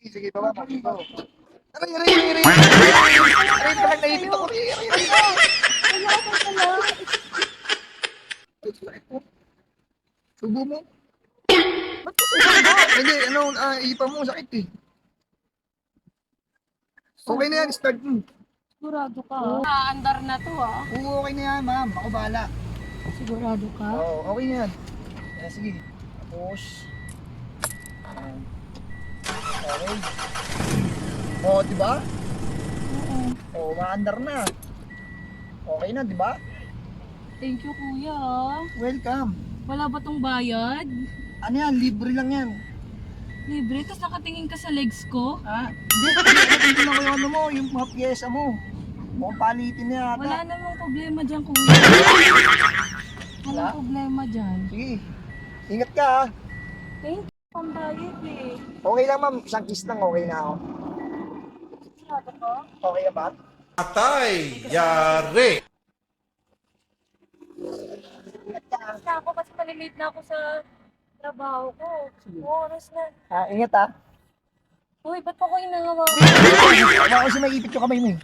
Sige, baba mo. Aray, aray, aray, aray. Aray, parang naipit ako. Aray, aray, aray. Ka pala. Subo mo. Ba't ko subo? Hindi, ano, ah, ipa mo, sakit eh. Okay na yan, start mo. Sigurado ka. Naandar na to ah. Oo, okay na yan, ma'am. Ako bahala. Sigurado ka? Oo, okay na yan. Yan, sige. Tapos. Ayan. Okay. Oo, di ba? Oo. Oo, maandar na. Okay na, di ba? Thank you kuya. Welcome. Wala ba tong bayad? Ano yan, libre lang yan. Libre, tapos nakatingin ka sa legs ko? Ha? Hindi, hindi, hindi mo yung ano mo, yung mga pyesa mo. Mukhang palitin na yata. Wala namang problema dyan kuya. Wala? Walang problema dyan. Sige, ingat ka ha. Thank you. Pambayad eh. Okay lang ma'am, isang kiss lang, okay na ako. Sigurado ka? Okay na ba? Atay! Yari! Basta ako kasi malilate na ako sa trabaho ko. Oras na. Ha, ingat ha. Uy, ba't pa ko inahawa? Baka kasi may ipit yung kamay mo eh.